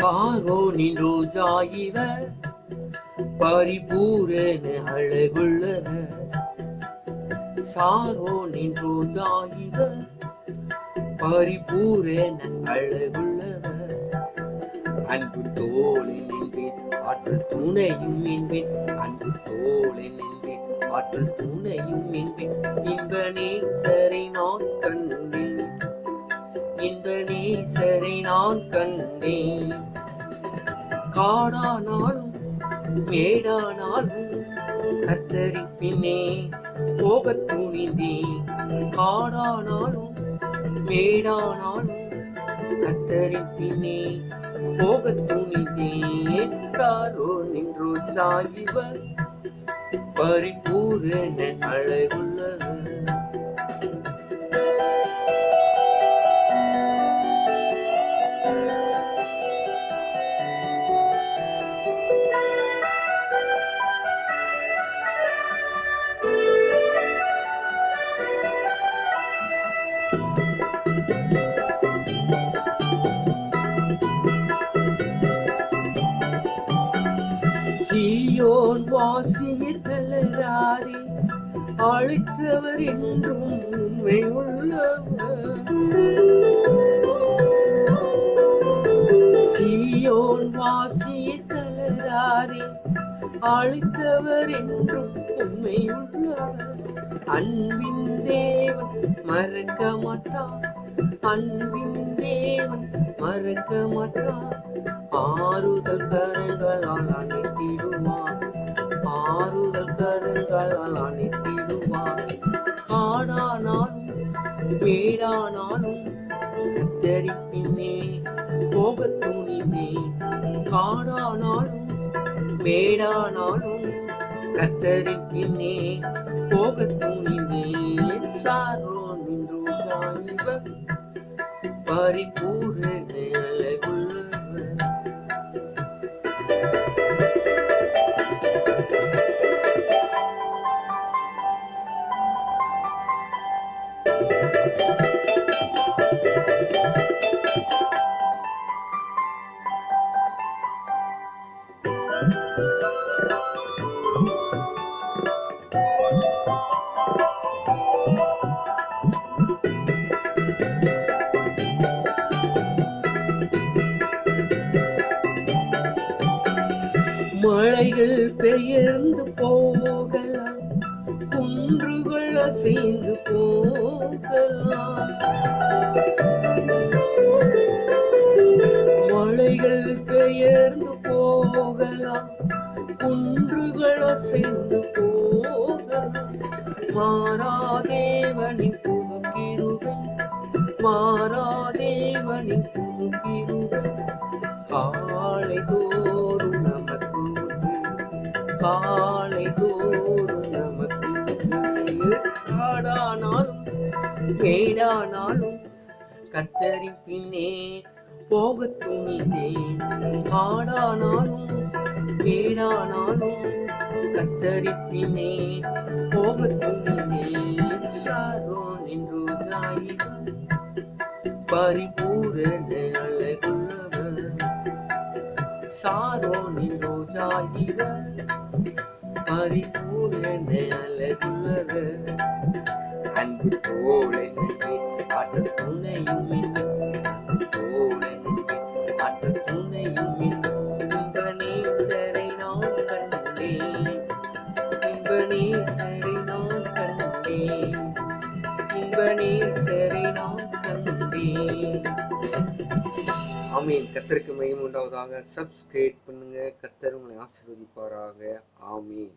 சாரோனின் ரோஜா இவ பரிபூரண அழகுள்ளவ சாரோனின் ரோஜா இவ பரிபூரண அழகுள்ளவ அன்பு தோளில் நின்றேன் ஆற்றல் துணையும் என்பேன். அன்பு தோளில் நின்றேன் ஆற்றல் துணையும் என்பேன். இன்ப சரி நான் கண்டேன். இன்ப சரி நான் கண்டேன். காடானாலும் மேடானாலும் கர்த்தரி பின்னே போக துணிந்தேன் காடானாலும் மேடானாலும் கர்த்தரி பின்னே போக துணிந்தேன் காரோ நின்று சாகிவர் பரிபூரண அழகுள்ளவர். அடியோன் வாசியர் தளராதே அழைத்தவர் என்றும் உண்மை உள்ளவர் சீயோன் வாசிய தளராதே அழைத்தவர் என்றும் உண்மை உள்ளவர் அன்பின் தேவன் மறக்க மாட்டான் அன்பின் தேவன் மறக்க மாட்டான் ஆறுதல் கரங்களால் அணைத்திடுவான் ஆறுதல் கரங்களால் அணைத்திடுவார் காடானாலும் மேடானாலும் கத்தரி பின்னே போகத் துணிந்தே காடானாலும் மேடானாலும் கத்தரின் பின்னே போகத் துணிந்தேன் சாரோ நின்று பரிபூரண மலைகள் பெயர்ந்து போகலாம். குன்றுகள் அசைந்து போகலாம். மலைகள் பெயர்ந்து போகலாம். குன்றுகள் அசைந்து போகலாம். மாறாதேவனின் புது கிருபை மாறாதேவனின் புது கிருபை காலை தோறும் காலை தோறும் நமக்கு சாடானாலும் மேடானாலும் கத்தரின் பின்னே போக துணிந்தேன். காடானாலும் மேடானாலும் கத்தரின் பின்னே போக துணிந்தேன். சாரோன் என்று பரிபூரண சாரோனின் ரோஜா இவர். பரிபூரண அழகுள்ளவர் அன்பு தோழனே ஆற்றல் துணையும் அன்பு தோழனே ஆற்றல் துணையும் இன்ப நேசரை நான் கண்டேன். இன்ப நேசரை நான் கண்டேன். இன்ப நேசரை நான் கண்டேன். ஆமீன். கத்தருக்கு மையம் உண்டாவதாக. சப்ஸ்கிரைப் பண்ணுங்கள் கத்தர் உங்களை ஆசீர்வதிப்பாராக. ஆமீன்.